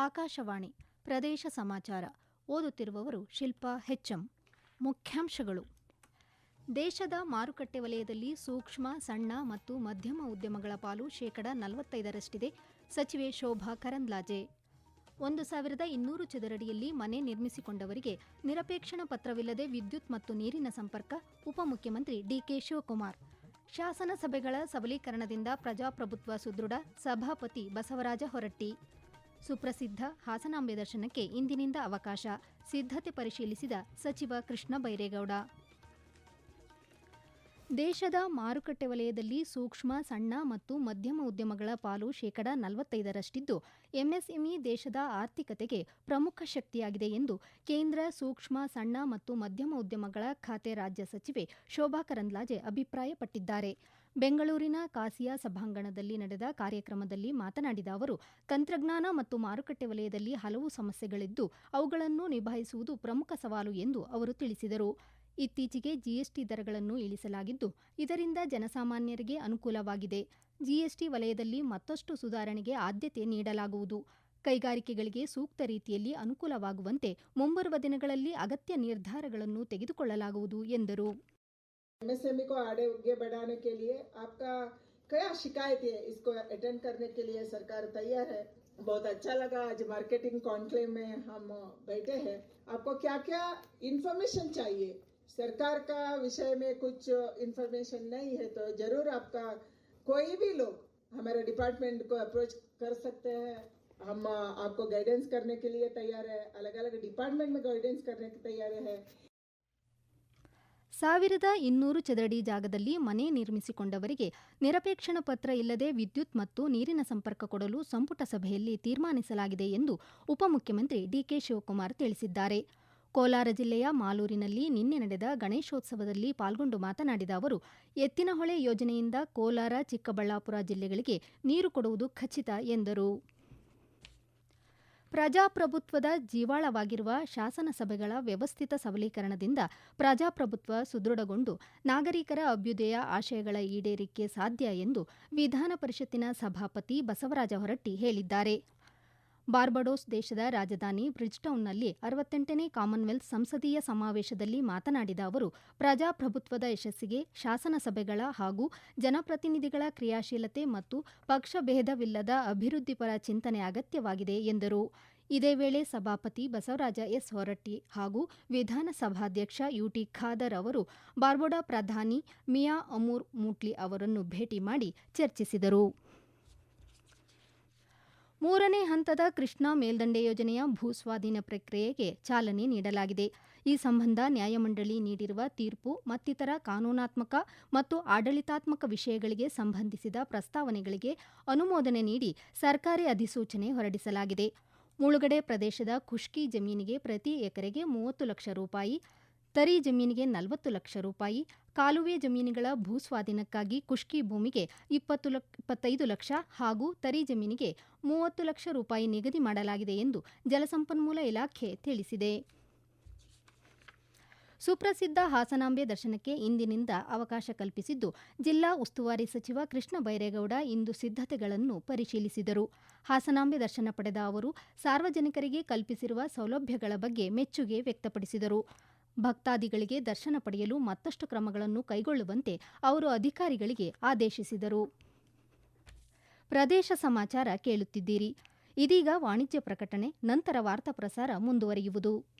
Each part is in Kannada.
ಆಕಾಶವಾಣಿ, ಪ್ರದೇಶ ಸಮಾಚಾರ. ಓದುತ್ತಿರುವವರು ಶಿಲ್ಪಾ ಹೆಚ್ಎಂ ಮುಖ್ಯಾಂಶಗಳು. ದೇಶದ ಮಾರುಕಟ್ಟೆ ವಲಯದಲ್ಲಿ ಸೂಕ್ಷ್ಮ, ಸಣ್ಣ ಮತ್ತು ಮಧ್ಯಮ ಉದ್ಯಮಗಳ ಪಾಲು ಶೇಕಡ ನಲವತ್ತೈದರಷ್ಟಿದೆ. ಸಚಿವೆ ಶೋಭಾ ಕರಂದ್ಲಾಜೆ. ಒಂದು ಸಾವಿರದ ಇನ್ನೂರು ಚದರಡಿಯಲ್ಲಿ ಮನೆ ನಿರ್ಮಿಸಿಕೊಂಡವರಿಗೆ ನಿರಪೇಕ್ಷಣ ಪತ್ರವಿಲ್ಲದೆ ವಿದ್ಯುತ್ ಮತ್ತು ನೀರಿನ ಸಂಪರ್ಕ, ಉಪಮುಖ್ಯಮಂತ್ರಿ ಡಿಕೆ ಶಿವಕುಮಾರ್. ಶಾಸನ ಸಭೆಗಳ ಸಬಲೀಕರಣದಿಂದ ಪ್ರಜಾಪ್ರಭುತ್ವ ಸುದೃಢ, ಸಭಾಪತಿ ಬಸವರಾಜ ಹೊರಟ್ಟಿ. ಸುಪ್ರಸಿದ್ಧ ಹಾಸನಾಂಬೆ ದರ್ಶನಕ್ಕೆ ಇಂದಿನಿಂದ ಅವಕಾಶ, ಸಿದ್ಧತೆ ಪರಿಶೀಲಿಸಿದ ಸಚಿವ ಕೃಷ್ಣ ಬೈರೇಗೌಡ. ದೇಶದ ಮಾರುಕಟ್ಟೆ ವಲಯದಲ್ಲಿ ಸೂಕ್ಷ್ಮ, ಸಣ್ಣ ಮತ್ತು ಮಧ್ಯಮ ಉದ್ಯಮಗಳ ಪಾಲು ಶೇಕಡ ನಲವತ್ತೈದರಷ್ಟಿದ್ದು, ಎಂಎಸ್ಎಂಇ ದೇಶದ ಆರ್ಥಿಕತೆಗೆ ಪ್ರಮುಖ ಶಕ್ತಿಯಾಗಿದೆ ಎಂದು ಕೇಂದ್ರ ಸೂಕ್ಷ್ಮ, ಸಣ್ಣ ಮತ್ತು ಮಧ್ಯಮ ಉದ್ಯಮಗಳ ಖಾತೆ ರಾಜ್ಯ ಸಚಿವೆ ಶೋಭಾ ಕರಂದ್ಲಾಜೆ ಅಭಿಪ್ರಾಯಪಟ್ಟಿದ್ದಾರೆ. ಬೆಂಗಳೂರಿನ ಕಾಸಿಯಾ ಸಭಾಂಗಣದಲ್ಲಿ ನಡೆದ ಕಾರ್ಯಕ್ರಮದಲ್ಲಿ ಮಾತನಾಡಿದ ಅವರು, ತಂತ್ರಜ್ಞಾನ ಮತ್ತು ಮಾರುಕಟ್ಟೆ ವಲಯದಲ್ಲಿ ಹಲವು ಸಮಸ್ಯೆಗಳಿದ್ದು, ಅವುಗಳನ್ನು ನಿಭಾಯಿಸುವುದು ಪ್ರಮುಖ ಸವಾಲು ಎಂದು ಅವರು ತಿಳಿಸಿದರು. ಇತ್ತೀಚೆಗೆ ಜಿಎಸ್ಟಿ ದರಗಳನ್ನು ಇಳಿಸಲಾಗಿದ್ದು, ಇದರಿಂದ ಜನಸಾಮಾನ್ಯರಿಗೆ ಅನುಕೂಲವಾಗಿದೆ. ಜಿಎಸ್ಟಿ ವಲಯದಲ್ಲಿ ಮತ್ತಷ್ಟು ಸುಧಾರಣೆಗೆ ಆದ್ಯತೆ ನೀಡಲಾಗುವುದು. ಕೈಗಾರಿಕೆಗಳಿಗೆ ಸೂಕ್ತ ರೀತಿಯಲ್ಲಿ ಅನುಕೂಲವಾಗುವಂತೆ ಮುಂಬರುವ ದಿನಗಳಲ್ಲಿ ಅಗತ್ಯ ನಿರ್ಧಾರಗಳನ್ನು ತೆಗೆದುಕೊಳ್ಳಲಾಗುವುದು ಎಂದರು. एमएसएमई को आगे बढ़ाने के लिए आपका क्या शिकायत है इसको अटेंड करने के लिए? सरकार तैयार है? बहुत अच्छा लगा आज मार्केटिंग कॉन्क्लेव में हम बैठे हैं। आपको क्या क्या इन्फॉर्मेशन चाहिए? सरकार का विषय में कुछ इन्फॉर्मेशन नहीं है तो ज़रूर आपका कोई भी लोग हमारे डिपार्टमेंट को अप्रोच कर सकते हैं। हम आपको गाइडेंस करने के लिए तैयार है। अलग अलग डिपार्टमेंट में गाइडेंस करने के तैयार है। ಸಾವಿರದ ಇನ್ನೂರು ಚದರಡಿ ಜಾಗದಲ್ಲಿ ಮನೆ ನಿರ್ಮಿಸಿಕೊಂಡವರಿಗೆ ನಿರಪೇಕ್ಷಣ ಪತ್ರ ಇಲ್ಲದೆ ವಿದ್ಯುತ್ ಮತ್ತು ನೀರಿನ ಸಂಪರ್ಕ ಕೊಡಲು ಸಂಪುಟ ಸಭೆಯಲ್ಲಿ ತೀರ್ಮಾನಿಸಲಾಗಿದೆ ಎಂದು ಉಪಮುಖ್ಯಮಂತ್ರಿ ಡಿಕೆ ಶಿವಕುಮಾರ್ ತಿಳಿಸಿದ್ದಾರೆ. ಕೋಲಾರ ಜಿಲ್ಲೆಯ ಮಾಲೂರಿನಲ್ಲಿ ನಿನ್ನೆ ನಡೆದ ಗಣೇಶೋತ್ಸವದಲ್ಲಿ ಪಾಲ್ಗೊಂಡು ಮಾತನಾಡಿದ ಅವರು, ಎತ್ತಿನಹೊಳೆ ಯೋಜನೆಯಿಂದ ಕೋಲಾರ ಚಿಕ್ಕಬಳ್ಳಾಪುರ ಜಿಲ್ಲೆಗಳಿಗೆ ನೀರು ಕೊಡುವುದು ಖಚಿತ ಎಂದರು. ಪ್ರಜಾಪ್ರಭುತ್ವದ ಜೀವಾಳವಾಗಿರುವ ಶಾಸನಸಭೆಗಳ ವ್ಯವಸ್ಥಿತ ಸಬಲೀಕರಣದಿಂದ ಪ್ರಜಾಪ್ರಭುತ್ವ ಸುದೃಢಗೊಂಡು ನಾಗರಿಕರ ಅಭ್ಯುದಯ ಆಶಯಗಳ ಈಡೇರಿಕೆ ಸಾಧ್ಯ ಎಂದು ವಿಧಾನ ಪರಿಷತ್ತಿನ ಸಭಾಪತಿ ಬಸವರಾಜ ಹೊರಟ್ಟಿ ಹೇಳಿದ್ದಾರೆ. ಬಾರ್ಬಡೋಸ್ ದೇಶದ ರಾಜಧಾನಿ ಬ್ರಿಜ್ಟೌನ್ನಲ್ಲಿ ಅರವತ್ತೆಂಟನೇ ಕಾಮನ್ವೆಲ್ತ್ ಸಂಸದೀಯ ಸಮಾವೇಶದಲ್ಲಿ ಮಾತನಾಡಿದ ಅವರು, ಪ್ರಜಾಪ್ರಭುತ್ವದ ಯಶಸ್ಸಿಗೆ ಶಾಸನ ಸಭೆಗಳ ಹಾಗೂ ಜನಪ್ರತಿನಿಧಿಗಳ ಕ್ರಿಯಾಶೀಲತೆ ಮತ್ತು ಪಕ್ಷಭೇದವಿಲ್ಲದ ಅಭಿವೃದ್ಧಿಪರ ಚಿಂತನೆ ಅಗತ್ಯವಾಗಿದೆ ಎಂದರು. ಇದೇ ವೇಳೆ ಸಭಾಪತಿ ಬಸವರಾಜ ಎಸ್. ಹೊರಟ್ಟಿ ಹಾಗೂ ವಿಧಾನಸಭಾಧ್ಯಕ್ಷ ಯುಟಿ ಖಾದರ್ ಅವರು, ಬಾರ್ಬೋಡಾ ಪ್ರಧಾನಿ ಮಿಯಾ ಅಮೂರ್ ಮೂಟ್ಲಿ ಅವರನ್ನು ಭೇಟಿ ಮಾಡಿ ಚರ್ಚಿಸಿದರು. ಮೂರನೇ ಹಂತದ ಕೃಷ್ಣಾ ಮೇಲ್ದಂಡೆ ಯೋಜನೆಯ ಭೂಸ್ವಾಧೀನ ಪ್ರಕ್ರಿಯೆಗೆ ಚಾಲನೆ ನೀಡಲಾಗಿದೆ. ಈ ಸಂಬಂಧ ನ್ಯಾಯಮಂಡಳಿ ನೀಡಿರುವ ತೀರ್ಪು ಮತ್ತಿತರ ಕಾನೂನಾತ್ಮಕ ಮತ್ತು ಆಡಳಿತಾತ್ಮಕ ವಿಷಯಗಳಿಗೆ ಸಂಬಂಧಿಸಿದ ಪ್ರಸ್ತಾವನೆಗಳಿಗೆ ಅನುಮೋದನೆ ನೀಡಿ ಸರ್ಕಾರಿ ಅಧಿಸೂಚನೆ ಹೊರಡಿಸಲಾಗಿದೆ. ಮುಳುಗಡೆ ಪ್ರದೇಶದ ಖುಷ್ಕಿ ಜಮೀನಿಗೆ ಪ್ರತಿ ಎಕರೆಗೆ ಮೂವತ್ತು ಲಕ್ಷ ರೂಪಾಯಿ ತರಿ ಜಮೀನಿಗೆ ನಲವತ್ತು ಲಕ್ಷ ರೂಪಾಯಿ, ಕಾಲುವೆ ಜಮೀನುಗಳ ಭೂಸ್ವಾಧೀನಕ್ಕಾಗಿ ಕುಷ್ಕಿ ಭೂಮಿಗೆ ಇಪ್ಪತ್ತು ಇಪ್ಪತ್ತೈದು ಲಕ್ಷ ಹಾಗೂ ತರಿ ಜಮೀನಿಗೆ ಮೂವತ್ತು ಲಕ್ಷ ರೂಪಾಯಿ ನಿಗದಿ ಮಾಡಲಾಗಿದೆ ಎಂದು ಜಲಸಂಪನ್ಮೂಲ ಇಲಾಖೆ ತಿಳಿಸಿದೆ. ಸುಪ್ರಸಿದ್ಧ ಹಾಸನಾಂಬೆ ದರ್ಶನಕ್ಕೆ ಇಂದಿನಿಂದ ಅವಕಾಶ ಕಲ್ಪಿಸಿದ್ದು, ಜಿಲ್ಲಾ ಉಸ್ತುವಾರಿ ಸಚಿವ ಕೃಷ್ಣ ಬೈರೇಗೌಡ ಇಂದು ಸಿದ್ಧತೆಗಳನ್ನು ಪರಿಶೀಲಿಸಿದರು. ಹಾಸನಾಂಬೆ ದರ್ಶನ ಪಡೆದ ಅವರು ಸಾರ್ವಜನಿಕರಿಗೆ ಕಲ್ಪಿಸಿರುವ ಸೌಲಭ್ಯಗಳ ಬಗ್ಗೆ ಮೆಚ್ಚುಗೆ ವ್ಯಕ್ತಪಡಿಸಿದರು. ಭಕ್ತಾದಿಗಳಿಗೆ ದರ್ಶನ ಪಡೆಯಲು ಮತ್ತಷ್ಟು ಕ್ರಮಗಳನ್ನು ಕೈಗೊಳ್ಳುವಂತೆ ಅವರು ಅಧಿಕಾರಿಗಳಿಗೆ ಆದೇಶಿಸಿದರು. ಪ್ರದೇಶ ಸಮಾಚಾರ ಕೇಳುತ್ತಿದ್ದೀರಿ. ಇದೀಗ ವಾಣಿಜ್ಯ ಪ್ರಕಟಣೆ, ನಂತರ ವಾರ್ತಾ ಪ್ರಸಾರ ಮುಂದುವರಿಯುವುದು.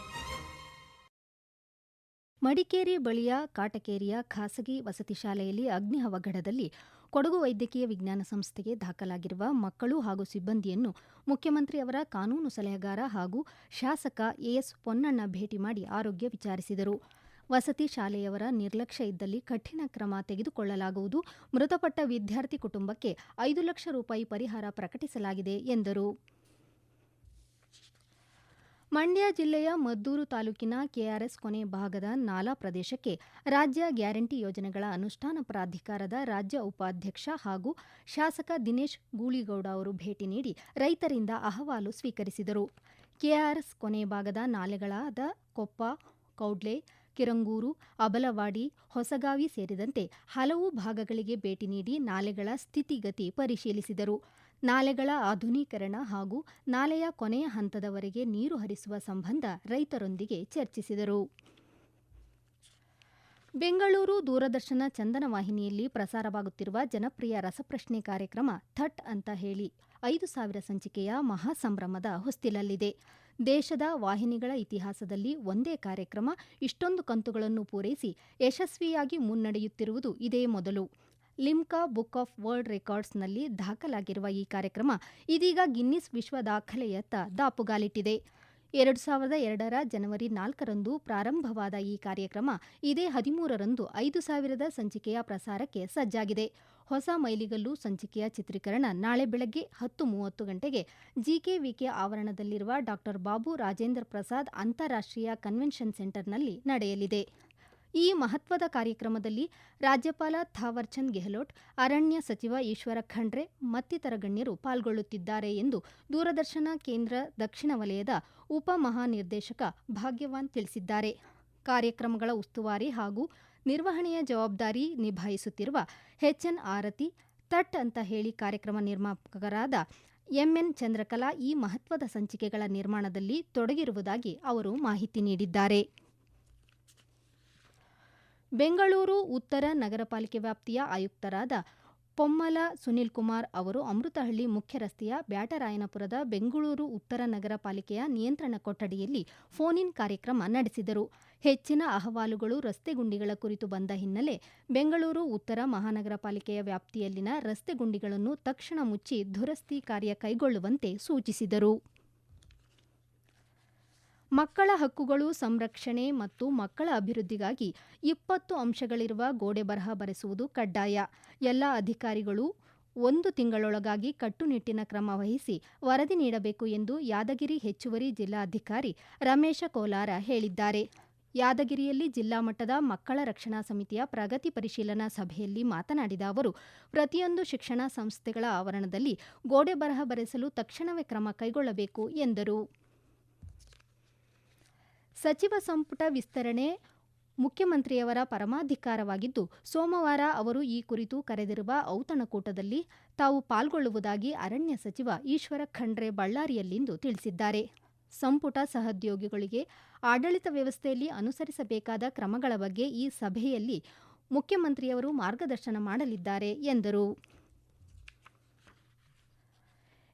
ಮಡಿಕೇರಿ ಬಳಿಯ ಕಾಟಕೇರಿಯ ಖಾಸಗಿ ವಸತಿ ಶಾಲೆಯಲ್ಲಿ ಅಗ್ನಿ ಅವಘಡದಲ್ಲಿ ಕೊಡಗು ವೈದ್ಯಕೀಯ ವಿಜ್ಞಾನ ಸಂಸ್ಥೆಗೆ ದಾಖಲಾಗಿರುವ ಮಕ್ಕಳು ಹಾಗೂ ಸಿಬ್ಬಂದಿಯನ್ನು ಮುಖ್ಯಮಂತ್ರಿ ಅವರ ಕಾನೂನು ಸಲಹೆಗಾರ ಹಾಗೂ ಶಾಸಕ ಎಎಸ್ ಪೊನ್ನಣ್ಣ ಭೇಟಿ ಮಾಡಿ ಆರೋಗ್ಯ ವಿಚಾರಿಸಿದರು. ವಸತಿ ಶಾಲೆಯವರ ನಿರ್ಲಕ್ಷ್ಯ ಇದ್ದಲ್ಲಿ ಕಠಿಣ ಕ್ರಮ ತೆಗೆದುಕೊಳ್ಳಲಾಗುವುದು. ಮೃತಪಟ್ಟ ವಿದ್ಯಾರ್ಥಿ ಕುಟುಂಬಕ್ಕೆ ಐದು ಲಕ್ಷ ರೂಪಾಯಿ ಪರಿಹಾರ ಪ್ರಕಟಿಸಲಾಗಿದೆ ಎಂದರು. ಮಂಡ್ಯ ಜಿಲ್ಲೆಯ ಮದ್ದೂರು ತಾಲೂಕಿನ ಕೆಆರ್ಎಸ್ ಕೊನೆ ಭಾಗದ ನಾಲಾ ಪ್ರದೇಶಕ್ಕೆ ರಾಜ್ಯ ಗ್ಯಾರಂಟಿ ಯೋಜನೆಗಳ ಅನುಷ್ಠಾನ ಪ್ರಾಧಿಕಾರದ ರಾಜ್ಯ ಉಪಾಧ್ಯಕ್ಷ ಹಾಗೂ ಶಾಸಕ ದಿನೇಶ್ ಗೂಳಿಗೌಡ ಅವರು ಭೇಟಿ ನೀಡಿ ರೈತರಿಂದ ಅಹವಾಲು ಸ್ವೀಕರಿಸಿದರು. ಕೆಆರ್ಎಸ್ ಕೊನೆ ಭಾಗದ ನಾಲೆಗಳಾದ ಕೊಪ್ಪ, ಕೌಡ್ಲೆ, ಕಿರಂಗೂರು, ಅಬಲವಾಡಿ, ಹೊಸಗಾವಿ ಸೇರಿದಂತೆ ಹಲವು ಭಾಗಗಳಿಗೆ ಭೇಟಿ ನೀಡಿ ನಾಲೆಗಳ ಸ್ಥಿತಿಗತಿ ಪರಿಶೀಲಿಸಿದರು. ನಾಲೆಗಳ ಆಧುನೀಕರಣ ಹಾಗೂ ನಾಲೆಯ ಕೊನೆಯ ಹಂತದವರೆಗೆ ನೀರು ಹರಿಸುವ ಸಂಬಂಧ ರೈತರೊಂದಿಗೆ ಚರ್ಚಿಸಿದರು. ಬೆಂಗಳೂರು ದೂರದರ್ಶನ ಚಂದನ ವಾಹಿನಿಯಲ್ಲಿ ಪ್ರಸಾರವಾಗುತ್ತಿರುವ ಜನಪ್ರಿಯ ರಸಪ್ರಶ್ನೆ ಕಾರ್ಯಕ್ರಮ ಥಟ್ ಅಂತ ಹೇಳಿ ಐದು ಸಾವಿರ ಸಂಚಿಕೆಯ ಮಹಾಸಂಭ್ರಮದ ಹೊಸ್ತಿಲಲ್ಲಿದೆ. ದೇಶದ ವಾಹಿನಿಗಳ ಇತಿಹಾಸದಲ್ಲಿ ಒಂದೇ ಕಾರ್ಯಕ್ರಮ, ಇಷ್ಟೊಂದು ಕಂತುಗಳನ್ನು ಪೂರೈಸಿ ಯಶಸ್ವಿಯಾಗಿ ಮುನ್ನಡೆಯುತ್ತಿರುವುದು ಇದೇ ಮೊದಲು. ಲಿಮ್ಕಾ ಬುಕ್ ಆಫ್ ವರ್ಲ್ಡ್ ರೆಕಾರ್ಡ್ಸ್ನಲ್ಲಿ ದಾಖಲಾಗಿರುವ ಈ ಕಾರ್ಯಕ್ರಮ ಇದೀಗ ಗಿನ್ನಿಸ್ ವಿಶ್ವ ದಾಖಲೆಯತ್ತ ದಾಪುಗಾಲಿಟ್ಟಿದೆ. ಎರಡು ಸಾವಿರದ ಎರಡರ ಜನವರಿ ನಾಲ್ಕರಂದು ಪ್ರಾರಂಭವಾದ ಈ ಕಾರ್ಯಕ್ರಮ ಇದೇ ಹದಿಮೂರರಂದು ಐದು ಸಾವಿರದ ಸಂಚಿಕೆಯ ಪ್ರಸಾರಕ್ಕೆ ಸಜ್ಜಾಗಿದೆ. ಹೊಸ ಮೈಲಿಗಲ್ಲು ಸಂಚಿಕೆಯ ಚಿತ್ರೀಕರಣ ನಾಳೆ ಬೆಳಗ್ಗೆ ಹತ್ತು ಮೂವತ್ತು ಗಂಟೆಗೆ ಜಿಕೆವಿಕೆ ಆವರಣದಲ್ಲಿರುವ ಡಾಕ್ಟರ್ ಬಾಬು ರಾಜೇಂದ್ರ ಪ್ರಸಾದ್ ಅಂತಾರಾಷ್ಟ್ರೀಯ ಕನ್ವೆನ್ಷನ್ ಸೆಂಟರ್ನಲ್ಲಿ ನಡೆಯಲಿದೆ. ಈ ಮಹತ್ವದ ಕಾರ್ಯಕ್ರಮದಲ್ಲಿ ರಾಜ್ಯಪಾಲ ಥಾವರ್ಚಂದ್ ಗೆಹ್ಲೋಟ್, ಅರಣ್ಯ ಸಚಿವ ಈಶ್ವರ ಖಂಡ್ರೆ, ಮತ್ತಿತರ ಗಣ್ಯರು ಪಾಲ್ಗೊಳ್ಳುತ್ತಿದ್ದಾರೆ ಎಂದು ದೂರದರ್ಶನ ಕೇಂದ್ರ ದಕ್ಷಿಣ ವಲಯದ ಉಪ ಮಹಾನಿರ್ದೇಶಕ ಭಾಗ್ಯವಾನ್ ತಿಳಿಸಿದ್ದಾರೆ. ಕಾರ್ಯಕ್ರಮಗಳ ಉಸ್ತುವಾರಿ ಹಾಗೂ ನಿರ್ವಹಣೆಯ ಜವಾಬ್ದಾರಿ ನಿಭಾಯಿಸುತ್ತಿರುವ ಎಚ್ಎನ್ ಆರತಿ ತಟ್ ಅಂತ ಹೇಳಿ ಕಾರ್ಯಕ್ರಮ ನಿರ್ಮಾಪಕರಾದ ಎಂಎನ್ ಚಂದ್ರಕಲಾ ಈ ಮಹತ್ವದ ಸಂಚಿಕೆಗಳ ನಿರ್ಮಾಣದಲ್ಲಿ ತೊಡಗಿರುವುದಾಗಿ ಅವರು ಮಾಹಿತಿ ನೀಡಿದ್ದಾರೆ. ಬೆಂಗಳೂರು ಉತ್ತರ ನಗರ ಪಾಲಿಕೆ ವ್ಯಾಪ್ತಿಯ ಆಯುಕ್ತರಾದ ಪೊಮ್ಮಲ ಸುನಿಲ್ ಕುಮಾರ್ ಅವರು ಅಮೃತಹಳ್ಳಿ ಮುಖ್ಯ ರಸ್ತೆಯ ಬ್ಯಾಟರಾಯನಪುರದ ಬೆಂಗಳೂರು ಉತ್ತರ ನಗರ ಪಾಲಿಕೆಯ ನಿಯಂತ್ರಣ ಕೊಠಡಿಯಲ್ಲಿ ಫೋನ್ ಇನ್ ಕಾರ್ಯಕ್ರಮ ನಡೆಸಿದರು. ಹೆಚ್ಚಿನ ಅಹವಾಲುಗಳು ರಸ್ತೆ ಗುಂಡಿಗಳ ಕುರಿತು ಬಂದ ಹಿನ್ನೆಲೆ ಬೆಂಗಳೂರು ಉತ್ತರ ಮಹಾನಗರ ಪಾಲಿಕೆಯ ವ್ಯಾಪ್ತಿಯಲ್ಲಿನ ರಸ್ತೆ ಗುಂಡಿಗಳನ್ನು ತಕ್ಷಣ ಮುಚ್ಚಿ ದುರಸ್ತಿ ಕಾರ್ಯ ಕೈಗೊಳ್ಳುವಂತೆ ಸೂಚಿಸಿದರು. ಮಕ್ಕಳ ಹಕ್ಕುಗಳು ಸಂರಕ್ಷಣೆ ಮತ್ತು ಮಕ್ಕಳ ಅಭಿವೃದ್ಧಿಗಾಗಿ ಇಪ್ಪತ್ತು ಅಂಶಗಳಿರುವ ಗೋಡೆ ಬರಹ ಬರೆಸುವುದು ಕಡ್ಡಾಯ. ಎಲ್ಲ ಅಧಿಕಾರಿಗಳು ಒಂದು ತಿಂಗಳೊಳಗಾಗಿ ಕಟ್ಟುನಿಟ್ಟಿನ ಕ್ರಮ ವಹಿಸಿ ವರದಿ ನೀಡಬೇಕು ಎಂದು ಯಾದಗಿರಿ ಹೆಚ್ಚುವರಿ ಜಿಲ್ಲಾಧಿಕಾರಿ ರಮೇಶ ಕೋಲಾರ ಹೇಳಿದ್ದಾರೆ. ಯಾದಗಿರಿಯಲ್ಲಿ ಜಿಲ್ಲಾ ಮಟ್ಟದ ಮಕ್ಕಳ ರಕ್ಷಣಾ ಸಮಿತಿಯ ಪ್ರಗತಿ ಪರಿಶೀಲನಾ ಸಭೆಯಲ್ಲಿ ಮಾತನಾಡಿದ ಅವರು, ಪ್ರತಿಯೊಂದು ಶಿಕ್ಷಣ ಸಂಸ್ಥೆಗಳ ಆವರಣದಲ್ಲಿ ಗೋಡೆ ಬರಹ ಬರೆಸಲು ತಕ್ಷಣವೇ ಕ್ರಮ ಕೈಗೊಳ್ಳಬೇಕು ಎಂದರು. ಸಚಿವ ಸಂಪುಟ ವಿಸ್ತರಣೆ ಮುಖ್ಯಮಂತ್ರಿಯವರ ಪರಮಾಧಿಕಾರವಾಗಿದ್ದು, ಸೋಮವಾರ ಅವರು ಈ ಕುರಿತು ಕರೆದಿರುವ ಔತಣಕೂಟದಲ್ಲಿ ತಾವು ಪಾಲ್ಗೊಳ್ಳುವುದಾಗಿ ಅರಣ್ಯ ಸಚಿವ ಈಶ್ವರ ಖಂಡ್ರೆ ಬಳ್ಳಾರಿಯಲ್ಲಿಂದು ತಿಳಿಸಿದ್ದಾರೆ. ಸಂಪುಟ ಸಹೋದ್ಯೋಗಿಗಳಿಗೆ ಆಡಳಿತ ವ್ಯವಸ್ಥೆಯಲ್ಲಿ ಅನುಸರಿಸಬೇಕಾದ ಕ್ರಮಗಳ ಬಗ್ಗೆ ಈ ಸಭೆಯಲ್ಲಿ ಮುಖ್ಯಮಂತ್ರಿಯವರು ಮಾರ್ಗದರ್ಶನ ಮಾಡಲಿದ್ದಾರೆ ಎಂದರು.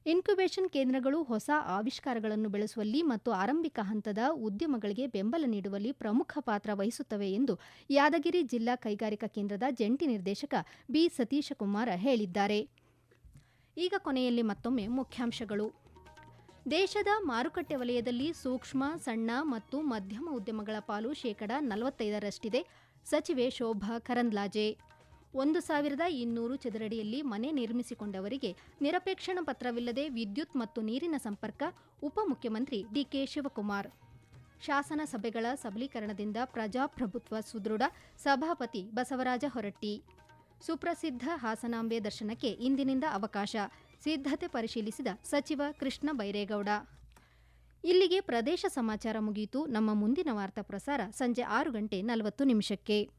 ಇನ್ಕ್ಯುಬೇಷನ್ ಕೇಂದ್ರಗಳು ಹೊಸ ಆವಿಷ್ಕಾರಗಳನ್ನು ಬೆಳೆಸುವಲ್ಲಿ ಮತ್ತು ಆರಂಭಿಕ ಹಂತದ ಉದ್ಯಮಗಳಿಗೆ ಬೆಂಬಲ ನೀಡುವಲ್ಲಿ ಪ್ರಮುಖ ಪಾತ್ರ ವಹಿಸುತ್ತವೆ ಎಂದು ಯಾದಗಿರಿ ಜಿಲ್ಲಾ ಕೈಗಾರಿಕಾ ಕೇಂದ್ರದ ಜಂಟಿ ನಿರ್ದೇಶಕ ಬಿ ಸತೀಶ ಕುಮಾರ ಹೇಳಿದ್ದಾರೆ. ಈಗ ಕೊನೆಯಲ್ಲಿ ಮತ್ತೊಮ್ಮೆ ಮುಖ್ಯಾಂಶಗಳು. ದೇಶದ ಮಾರುಕಟ್ಟೆ ವಲಯದಲ್ಲಿ ಸೂಕ್ಷ್ಮ, ಸಣ್ಣ ಮತ್ತು ಮಧ್ಯಮ ಉದ್ಯಮಗಳ ಪಾಲು ಶೇಕಡಾ ನಲವತ್ತೈದರಷ್ಟಿದೆ. ಸಚಿವೆ ಶೋಭಾ ಕರಂದ್ಲಾಜೆ. ಒಂದು ಸಾವಿರದ ಇನ್ನೂರು ಚದರಡಿಯಲ್ಲಿ ಮನೆ ನಿರ್ಮಿಸಿಕೊಂಡವರಿಗೆ ನಿರಪೇಕ್ಷಣ ಪತ್ರವಿಲ್ಲದೆ ವಿದ್ಯುತ್ ಮತ್ತು ನೀರಿನ ಸಂಪರ್ಕ, ಉಪಮುಖ್ಯಮಂತ್ರಿ ಡಿಕೆ ಶಿವಕುಮಾರ್. ಶಾಸನ ಸಭೆಗಳ ಸಬಲೀಕರಣದಿಂದ ಪ್ರಜಾಪ್ರಭುತ್ವ ಸುದೃಢ, ಸಭಾಪತಿ ಬಸವರಾಜ ಹೊರಟ್ಟಿ. ಸುಪ್ರಸಿದ್ಧ ಹಾಸನಾಂಬೆ ದರ್ಶನಕ್ಕೆ ಇಂದಿನಿಂದ ಅವಕಾಶ, ಸಿದ್ಧತೆ ಪರಿಶೀಲಿಸಿದ ಸಚಿವ ಕೃಷ್ಣ ಬೈರೇಗೌಡ. ಇಲ್ಲಿಗೆ ಪ್ರದೇಶ ಸಮಾಚಾರ ಮುಗಿಯಿತು ನಮ್ಮ ಮುಂದಿನ ವಾರ್ತಾ ಪ್ರಸಾರ ಸಂಜೆ ಆರು ಗಂಟೆ ನಲವತ್ತು ನಿಮಿಷಕ್ಕೆ.